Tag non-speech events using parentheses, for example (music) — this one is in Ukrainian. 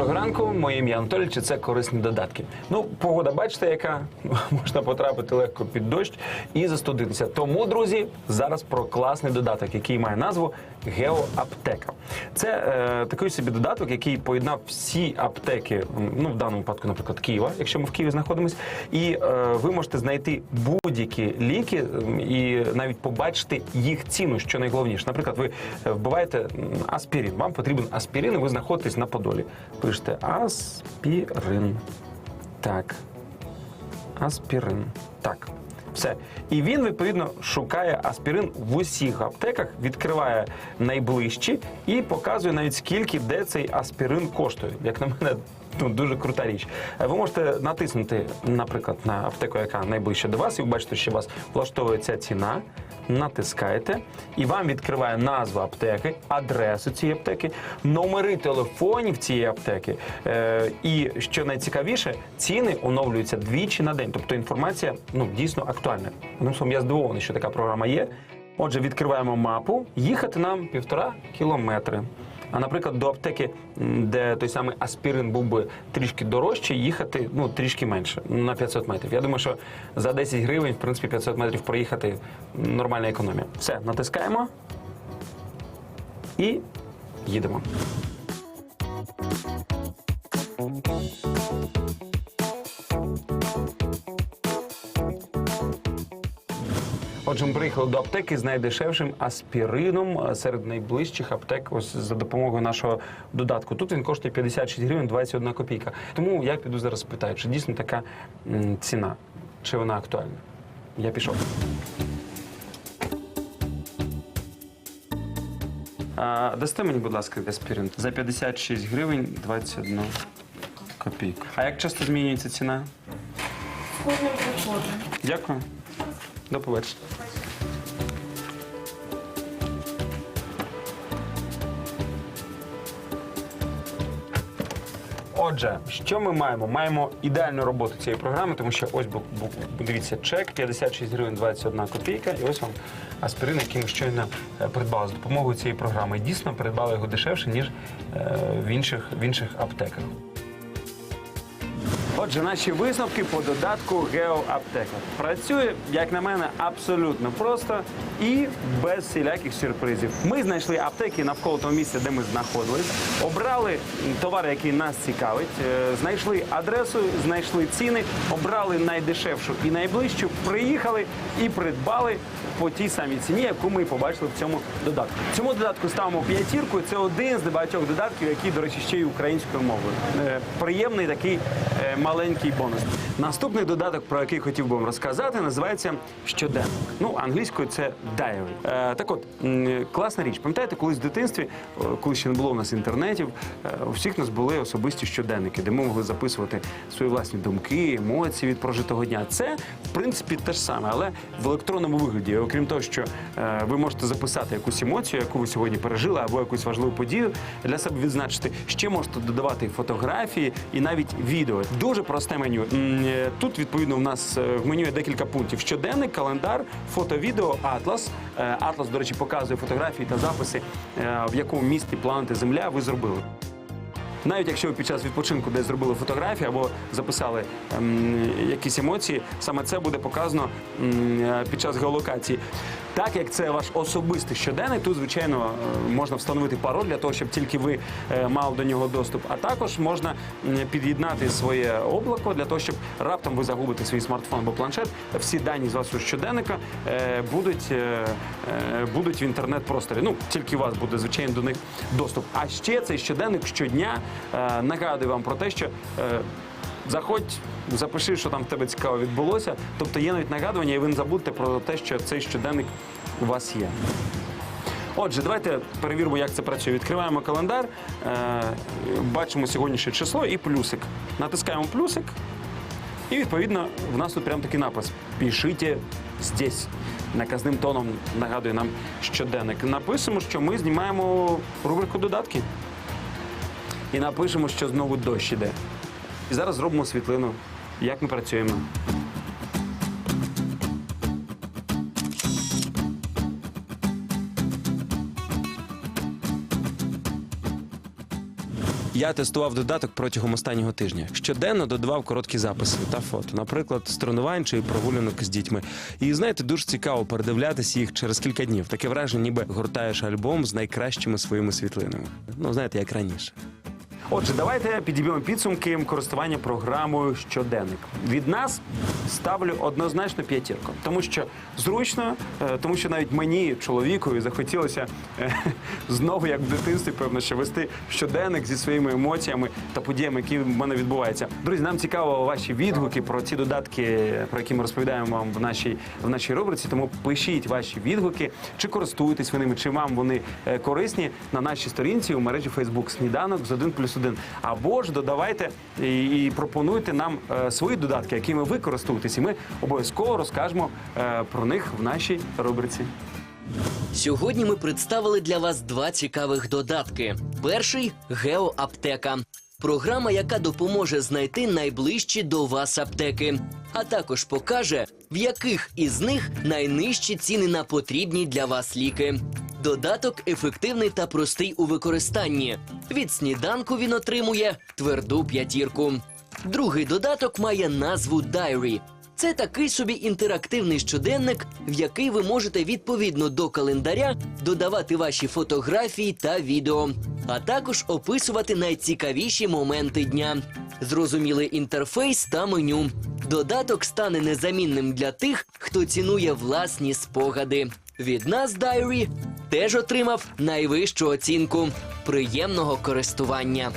Доброго ранку, моє ім'я Анатолій, це корисні додатки. Ну, погода, бачите, яка (laughs) можна потрапити легко під дощ і застудитися. Тому, друзі, зараз про класний додаток, який має назву Геоаптека. Це е, такий собі додаток, який поєднав всі аптеки, ну в даному випадку, наприклад, Києва, якщо ми в Києві знаходимося, і е, ви можете знайти будь-які ліки і навіть побачити їх ціну, що найголовніше. Наприклад, ви е, вбиваєте аспірин. Вам потрібен аспірин, і ви знаходитесь на Подолі. Пишете аспірин. Так. Аспірин. Так. Все. І він, відповідно, шукає аспірин в усіх аптеках, відкриває найближчі і показує навіть скільки де цей аспірин коштує. Як на мене, ну, дуже крута річ. Е, Ви можете натиснути, наприклад, на аптеку, яка найближче до вас, і ви бачите, що вас влаштовує ця ціна. Натискаєте, і вам відкриває назва аптеки, адресу цієї аптеки, номери телефонів цієї аптеки. Е, і що найцікавіше, ціни оновлюються двічі на день. Тобто інформація ну дійсно актуальна. Одним словом, я здивований, що така програма є. Отже, відкриваємо мапу. Їхати нам півтора кілометри. А наприклад, до аптеки, де той самий аспірин був би трішки дорожче, їхати ну трішки менше на 500 метрів. Я думаю, що за 10 гривень, в принципі, 500 метрів проїхати нормальна економія. Все, натискаємо і їдемо. Отже, ми приїхали до аптеки з найдешевшим аспірином е, серед найближчих аптек. Ось за допомогою нашого додатку. Тут він коштує 56 гривень 21 копійка. Тому я піду зараз спитаю, чи дійсно така м, ціна, чи вона актуальна. Я пішов. А, дасте мені, будь ласка, аспірин за 56 гривень 21 копійку. А як часто змінюється ціна? З кожним приходом. Дякую. До побачення. Отже, що ми маємо? Маємо ідеальну роботу цієї програми, тому що ось дивіться, чек 56 гривень 21 копійка, і ось вам аспірин, який ми щойно е, придбали з допомогою цієї програми. Дійсно придбали його дешевше, ніж е, в інших, в інших аптеках. Отже, наші висновки по додатку Геоаптека. Працює, як на мене, абсолютно просто і без всіляких сюрпризів. Ми знайшли аптеки навколо того місця, де ми знаходились, обрали товар, який нас цікавить, е, знайшли адресу, знайшли ціни, обрали найдешевшу і найближчу, приїхали і придбали по тій самій ціні, яку ми побачили в цьому додатку. Цьому додатку ставимо п'ятірку. Це один з небагатьох додатків, який, до речі, ще й українською мовою. Е, Приємний такий е, маленький бонус. Наступний додаток, про який хотів би вам розказати, називається щоденник. Ну, англійською це diary. Е, так от, класна річ. Пам'ятаєте, колись в дитинстві, е, коли ще не було у нас інтернетів, е, у всіх нас були особисті щоденники, де ми могли записувати свої власні думки, емоції від прожитого дня. Це, в принципі, те ж саме, але в електронному вигляді. Окрім того, що е, ви можете записати якусь емоцію, яку ви сьогодні пережили, або якусь важливу подію для себе відзначити. Ще можете додавати фотографії і навіть відео. Дуже просте меню. Е, Тут відповідно в нас е, в меню є декілька пунктів: щоденник, календар, фото, відео, атлас. Е, Атлас, до речі, показує фотографії та записи, в якому місті планети Земля ви зробили. Навіть якщо ви під час відпочинку десь зробили фотографію або записали ем, якісь емоції, саме це буде показано м, е, під час геолокації. Так як це ваш особистий щоденник, тут звичайно е, можна встановити пароль для того, щоб тільки ви е, мали до нього доступ. А також можна під'єднати своє облако для того, щоб раптом ви загубите свій смартфон або планшет. Всі дані з вашого щоденника е, будуть, будуть в інтернет-просторі. Ну тільки у вас буде звичайно до них доступ. А ще цей щоденник щодня нагадує вам про те, що. Заходь, запиши, що там в тебе цікаво відбулося. Тобто є навіть нагадування, і ви не забудьте про те, що цей щоденник у вас є. Отже, давайте перевіримо, як це працює. Відкриваємо календар, е, бачимо сьогоднішнє число і плюсик. Натискаємо плюсик, і відповідно в нас тут прям такий напис: Пишіть здесь. Наказним тоном нагадує нам щоденник. Напишемо, що ми знімаємо рубрику додатки. І напишемо, що знову дощ іде. І зараз зробимо світлину, як ми працюємо. Я тестував додаток протягом останнього тижня. Щоденно додавав короткі записи та фото, наприклад, з тренувань чи прогулянок з дітьми. І знаєте, дуже цікаво передивлятися їх через кілька днів. Таке враження, ніби гортаєш альбом з найкращими своїми світлинами. Ну, знаєте, як раніше. Отже, давайте підіб'ємо підсумки користування програмою щоденник. Від нас ставлю однозначно п'ятірку, тому що зручно, е, тому що навіть мені, чоловікові, захотілося е, (laughs) знову, як в дитинстві, певно, що вести щоденник зі своїми емоціями та подіями, які в мене відбуваються. Друзі, нам цікаво ваші відгуки про ці додатки, про які ми розповідаємо вам в нашій в нашій рубриці. Тому пишіть ваші відгуки, чи користуєтесь ви ними, чи вам вони е, корисні на нашій сторінці у мережі Facebook Сніданок з 1 плюс 1. Або ж додавайте і, і пропонуйте нам е, свої додатки, якими ви користуєтесь, і ми обов'язково розкажемо е, про них в нашій рубриці. Сьогодні ми представили для вас два цікавих додатки. Перший геоаптека. Програма, яка допоможе знайти найближчі до вас аптеки, а також покаже, в яких із них найнижчі ціни на потрібні для вас ліки. Додаток ефективний та простий у використанні. Від сніданку він отримує тверду п'ятірку. Другий додаток має назву Diary. Це такий собі інтерактивний щоденник, в який ви можете відповідно до календаря додавати ваші фотографії та відео, а також описувати найцікавіші моменти дня. Зрозумілий інтерфейс та меню. Додаток стане незамінним для тих, хто цінує власні спогади. Від нас Diary теж отримав найвищу оцінку приємного користування.